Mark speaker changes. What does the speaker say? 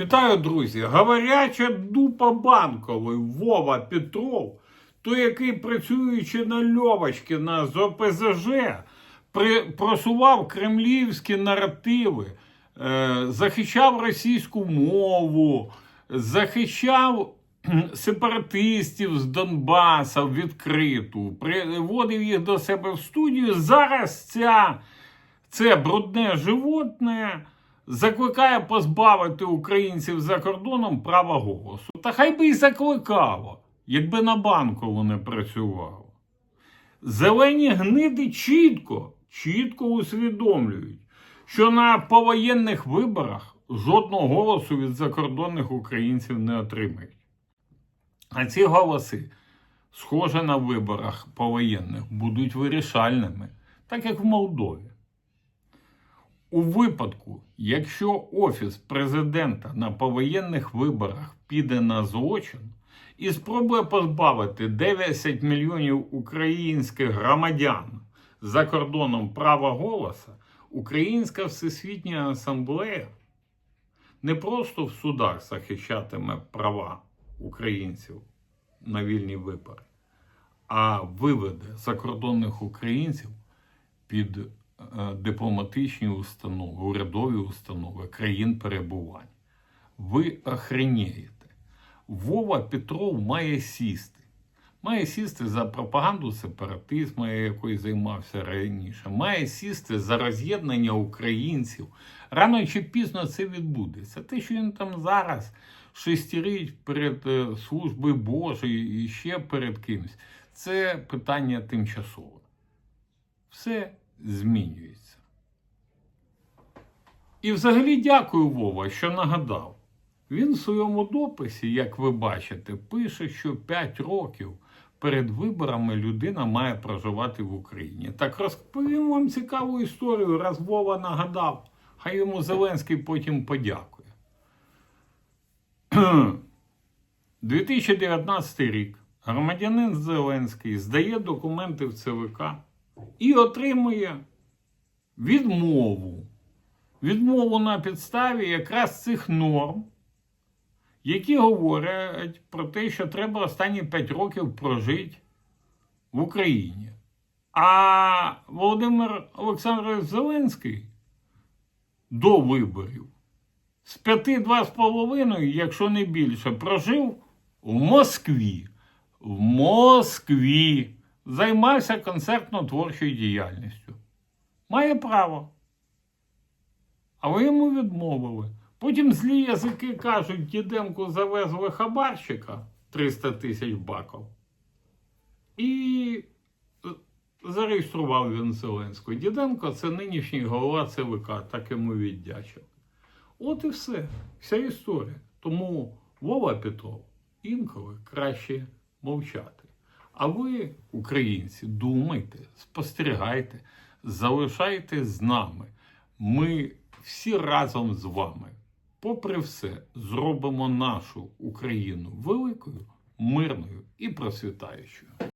Speaker 1: Вітаю, друзі! Говоряча дупа банковий Вова Петров, той, який працюючи на льовочки на ЗОПЗЖ, при, просував кремлівські наративи, е, захищав російську мову, захищав сепаратистів з Донбаса відкриту, приводив їх до себе в студію. Зараз ця, це брудне животне закликає позбавити українців за кордоном права голосу. Та хай би і закликало, якби на банкову не працювало. Зелені гниди чітко, чітко усвідомлюють, що на повоєнних виборах жодного голосу від закордонних українців не отримають. А ці голоси, схоже на виборах повоєнних, будуть вирішальними, так як в Молдові. У випадку, якщо Офіс президента на повоєнних виборах піде на злочин і спробує позбавити 10 мільйонів українських громадян за кордоном права голоса, Українська Всесвітня Асамблея не просто в судах захищатиме права українців на вільні вибори, а виведе закордонних українців під дипломатичні установи, урядові установи країн перебувань. Ви охренієте. Вова Петров має сісти. Має сісти за пропаганду сепаратизму, якою займався раніше. Має сісти за роз'єднання українців. Рано чи пізно це відбудеться. Те, що він там зараз шестерить перед е, службою Божою і ще перед кимось, це питання тимчасове. Все змінюється. І взагалі дякую Вова, що нагадав. Він в своєму дописі, як ви бачите, пише, що 5 років перед виборами людина має проживати в Україні. Так розповім вам цікаву історію, раз Вова нагадав. Хай йому Зеленський потім подякує. 2019 рік громадянин Зеленський здає документи в ЦВК і отримує відмову. Відмову на підставі якраз цих норм, які говорять про те, що треба останні 5 років прожити в Україні. А Володимир Олександрович Зеленський до виборів з 5-2,5, якщо не більше, прожив в Москві. В Москві займався концертно-творчою діяльністю. Має право. А ви йому відмовили. Потім злі язики кажуть, Діденку завезли хабарщика 300 тисяч баків. І зареєстрував він Зеленського. Діденко це нинішній голова ЦВК, так йому віддячив. От і все. Вся історія. Тому Вова Петров інколи краще мовчати. А ви, українці, думайте, спостерігайте, залишайте з нами. Ми всі разом з вами, попри все, зробимо нашу Україну великою, мирною і процвітаючою.